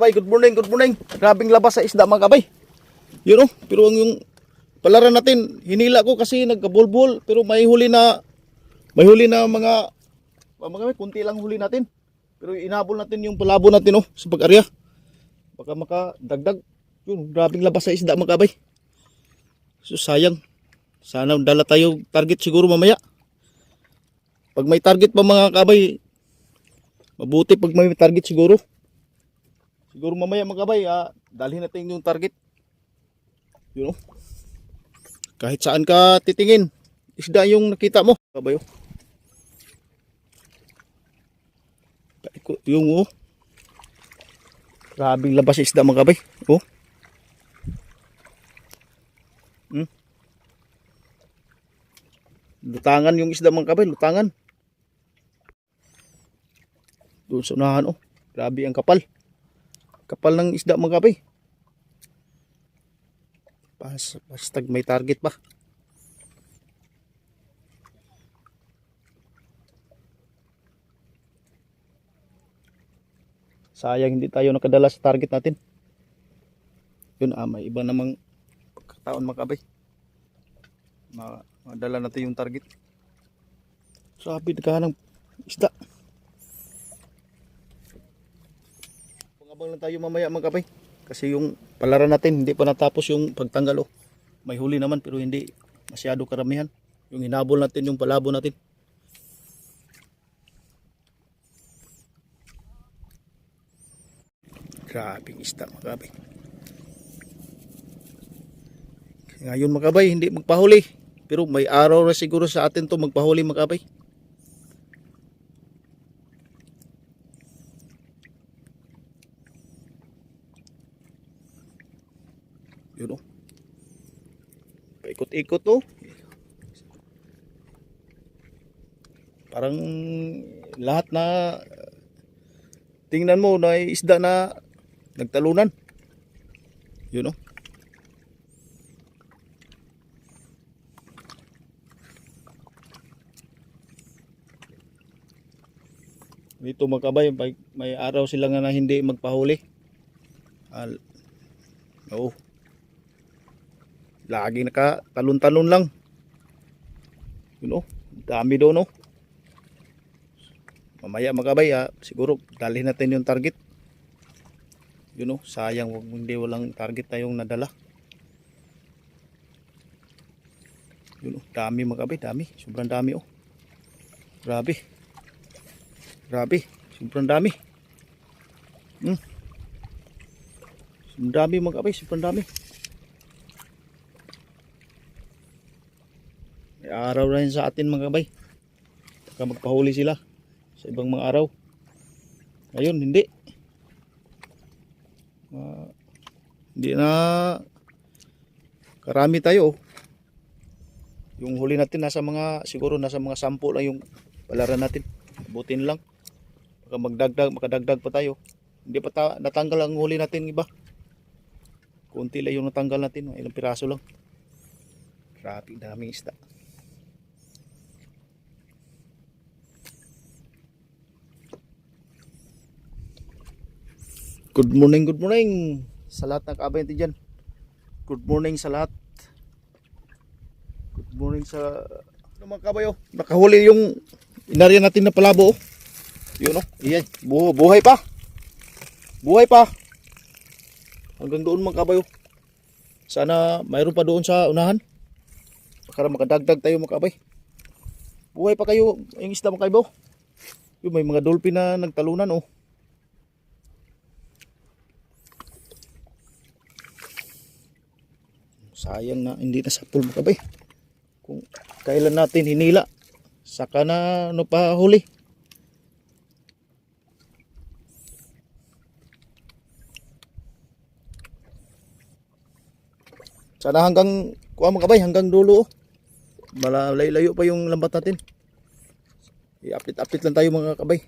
kabay, good morning, good morning. Grabing labas sa isda mga kabay. Yun oh, pero ang yung palaran natin, hinila ko kasi nagkabulbul, pero may huli na, may huli na mga, mga kabay, kunti lang huli natin. Pero inabol natin yung palabo natin oh, sa pag-arya. Baka makadagdag. Yun, grabing labas sa isda mga kabay. So sayang. Sana dala tayo target siguro mamaya. Pag may target pa mga kabay, mabuti pag may target siguro. Siguro mamaya mga kabay, ah, dalhin natin yung target. Yun oh. Kahit saan ka titingin, isda yung nakita mo. Kabay oh. Yung oh. Grabing labas isda mga kabay. Oh. Hmm. Lutangan yung isda mga kabay, lutangan. Doon sa unahan oh. Grabe ang kapal. Kapal ng isda mga kabay. Pas, basta may target pa. Sayang hindi tayo nakadala sa target natin. Yun ah, may iba namang pagkataon mga. Ma madala natin yung target. Sabi naghahanap isda. Pangabang lang tayo mamaya mga kabay. Kasi yung palaran natin hindi pa natapos yung pagtanggal oh. May huli naman pero hindi masyado karamihan. Yung hinabol natin yung palabo natin. Grabing isda mga kabay. Ngayon mga kabay, hindi magpahuli. Pero may araw na siguro sa atin to magpahuli mga kabay. Yun o. Paikot-ikot o. Parang lahat na tingnan mo na isda na nagtalunan. Yun o. Dito magkabay, may, araw sila nga na hindi magpahuli. Al Oo. Lagi naka talon-talon lang. Yun oh, dami doon oh. Mamaya magkabay ah, siguro dalhin natin yung target. Yun oh, sayang wag hindi walang target tayong nadala. Yun oh, dami magkabay, dami. Sobrang dami oh. Grabe. Grabe, sobrang dami. Hmm. Sobrang dami mga kabay, sobrang dami. Araw yun sa atin mga kabay. Baka magpahuli sila sa ibang mga araw. Ngayon, hindi. Ah, hindi na karami tayo. oh. Yung huli natin nasa mga, siguro nasa mga sampu lang yung palaran natin. Butin lang. Baka magdagdag, makadagdag pa tayo. Hindi pa ta- natanggal ang huli natin iba. Kunti lang yung natanggal natin. Ilang piraso lang. Grabe, daming isda. Good morning, good morning sa lahat ng kabente dyan. Good morning sa lahat. Good morning sa ano mga kabayo. Nakahuli yung inarya natin na palabo. oh. Yun oh. Iyan. Bu- buhay pa. Buhay pa. Hanggang doon mga kabayo. Sana mayroon pa doon sa unahan. Para makadagdag tayo mga kabay. Buhay pa kayo yung isda mga kabayo. Yung may mga dolphin na nagtalunan oh. Sayang na hindi na sapul mga kabay. Kung kailan natin hinila. Saka na ano pa huli. Sana hanggang kuha mga kabay, hanggang dulo. oh. Malayo-layo pa yung lambat natin. I-update-update lang tayo mga kabay.